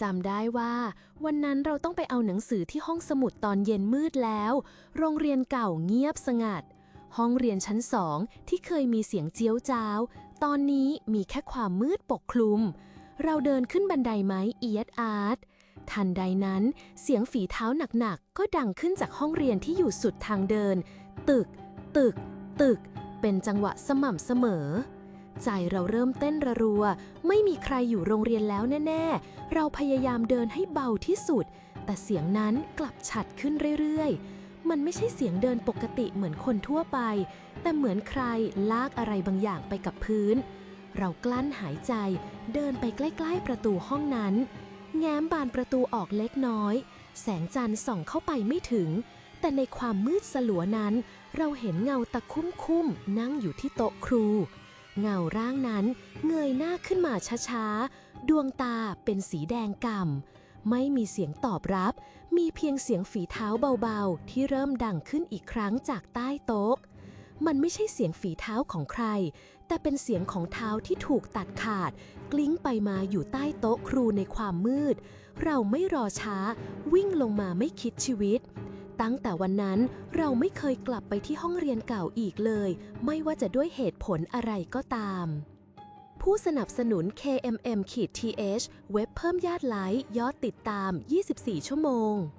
จำได้ว่า วันนั้นเราต้องไปเอาหนังสือที่ห้องสมุดตอนเย็นมืดแล้ว โรงเรียนเก่าเงียบสงัด ห้องเรียนชั้นสองที่เคยมีเสียงเจียวจ้าว ตอนนี้มีแค่ความมืดปกคลุม เราเดินขึ้นบันไดไม้เอียดอาร์ตทันใดนั้น เสียงฝีเท้าหนักๆ ก็ดังขึ้นจากห้องเรียนที่อยู่สุดทางเดิน ตึก ตึก ตึก เป็นจังหวะสม่ำเสมอ ใจเราเริ่มเต้นระรัว ไม่มีใครอยู่โรงเรียนแล้วแน่ ๆ เราพยายามเดินให้เบาที่สุด แต่เสียงนั้นกลับฉัดขึ้นเรื่อยๆ มันไม่ใช่เสียงเดินปกติเหมือนคนทั่วไป แต่เหมือนใครลากอะไรบางอย่างไปกับพื้น เรากลั้นหายใจเดินไปใกล้ ๆ ประตูห้องนั้น แง้มบานประตูออกเล็กน้อย แสงจันทร์ส่องเข้าไปไม่ถึง แต่ในความมืดสลัวนั้น เราเห็นเงาตะคุ่มๆนั่งอยู่ที่โต๊ะครู เงาร่างนั้นเงยหน้าขึ้นมาช้าๆ ดวงตาเป็นสีแดงก่ำ ไม่มีเสียงตอบรับ มีเพียงเสียงฝีเท้าเบาๆ ที่เริ่มดังขึ้นอีกครั้งจากใต้โต๊ะ มันไม่ใช่เสียงฝีเท้าของใคร แต่เป็นเสียงของเท้าที่ถูกตัดขาด กลิ้งไปมาอยู่ใต้โต๊ะครูในความมืด เราไม่รอช้า วิ่งลงมาไม่คิดชีวิต ตั้งแต่วันนั้นเราไม่เคยกลับไปที่ห้องเรียนเก่าอีกเลย ไม่ว่าจะด้วยเหตุผลอะไรก็ตาม ผู้สนับสนุน KMM-TH เว็บเพิ่มยอดไลค์ยอดติดตาม 24 ชั่วโมง